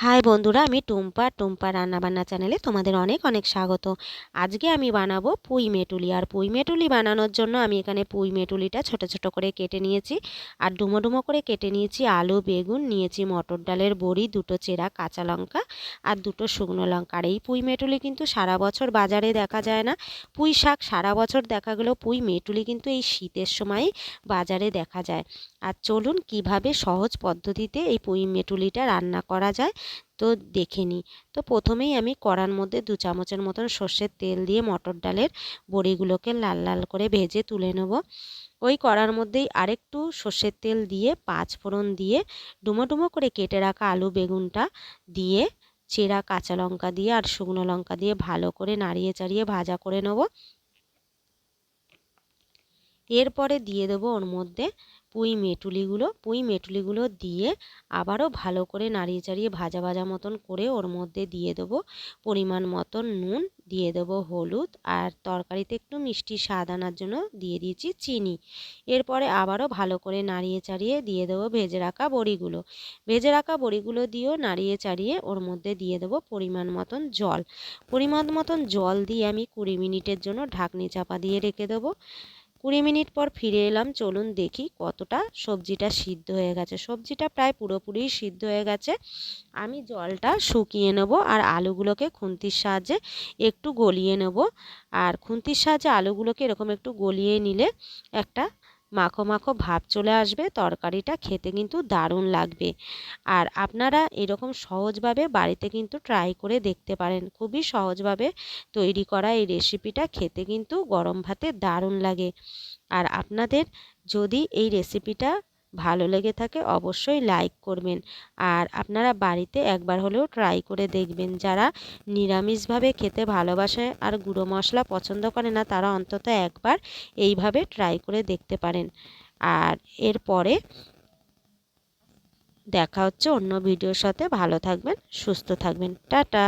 High বন্ধুরা, আমি টুম্পা টুম্পা রান্নাবান্না চ্যানেলে তোমাদের অনেক অনেক স্বাগত। আজকে আমি বানাবো পুঁই মেটুলি। আর পুঁই মেটুলি বানানোর জন্য আমি এখানে পুঁই মেটুলিটা ছোট ছোট করে কেটে নিয়েছি। আর ডুমো ডুমো করে কেটে নিয়েছি আলু, বেগুন, নিয়েছি মটর ডালের বড়ি, দুটো চেরা কাঁচা লঙ্কা আর দুটো শুকনো লঙ্কা। আর এই পুঁই মেটুলি কিন্তু সারা বছর বাজারে দেখা যায় না। পুঁই শাক সারা বছর দেখা গেলেও পুঁই মেটুলি কিন্তু এই শীতের সময় বাজারে দেখা যায়। আর চলুন কীভাবে সহজ পদ্ধতিতে এই পুঁই মেটুলিটা রান্না করা যায় তো দেখে নিই। তো প্রথমেই আমি কড়ার মধ্যে দু চামচের মতন সর্ষের তেল দিয়ে মটর ডালের বড়িগুলোকে লাল লাল করে ভেজে তুলে নেব। ওই কড়ার মধ্যেই আরেকটু সর্ষের তেল দিয়ে পাঁচ ফোড়ন দিয়ে ডুমো ডুমো করে কেটে রাখা আলু বেগুনটা দিয়ে চেরা কাঁচা লঙ্কা দিয়ে আর শুকনো লঙ্কা দিয়ে ভালো করে নাড়িয়ে চাড়িয়ে ভাজা করে নেব। এরপরে দিয়ে দেবো ওর মধ্যে পুঁই মেটুলিগুলো। পুঁই মেটুলিগুলো দিয়ে আবারও ভালো করে নাড়িয়ে চাড়িয়ে ভাজা ভাজা মতন করে ওর মধ্যে দিয়ে দেবো। পরিমাণ মতন নুন, দিয়ে দেবো হলুদ আর তরকারিতে একটু মিষ্টি স্বাদ আনার জন্য দিয়ে দিয়েছি চিনি। এরপরে আবারও ভালো করে নাড়িয়ে চাড়িয়ে দিয়ে দেবো ভেজে রাখা বড়িগুলো। ভেজে রাখা বড়িগুলো দিয়েও নাড়িয়ে চাড়িয়ে ওর মধ্যে দিয়ে দেবো পরিমাণ মতন জল। পরিমাণ মতন জল দিয়ে আমি কুড়ি মিনিটের জন্য ঢাকনি চাপা দিয়ে রেখে দেবো। কুড়ি মিনিট পর ফিরে এলাম। চলুন দেখি কতটা সবজিটা সিদ্ধ হয়ে গেছে। সবজিটা প্রায় পুরোপুরি সিদ্ধ হয়ে গেছে। আমি জলটা শুকিয়ে নেব আর আলুগুলোকে খুন্তির সাহায্যে একটু গলিয়ে নেব। আর খুন্তির সাহায্যে আলুগুলোকে এরকম একটু গলিয়ে নিলে একটা মাখো মাখো ভাব চলে আসবে, তরকারিটা খেতে কিন্তু দারুণ লাগবে। আর আপনারা এরকম সহজভাবে বাড়িতে কিন্তু ট্রাই করে দেখতে পারেন। খুবই সহজভাবে তৈরি করা এই রেসিপিটা খেতে কিন্তু গরম ভাতে দারুণ লাগে। আর আপনাদের যদি এই রেসিপিটা ভালো লেগে থাকে অবশ্যই লাইক করবেন। আর আপনারা বাড়িতে একবার হলেও ট্রাই করে দেখবেন। যারা নিরামিষভাবে খেতে ভালোবাসে আর গুঁড়ো মশলা পছন্দ করে না, তারা অন্তত একবার এইভাবে ট্রাই করে দেখতে পারেন। আর এরপরে দেখা হচ্ছে অন্য ভিডিওর সাথে। ভালো থাকবেন, সুস্থ থাকবেন। টাটা!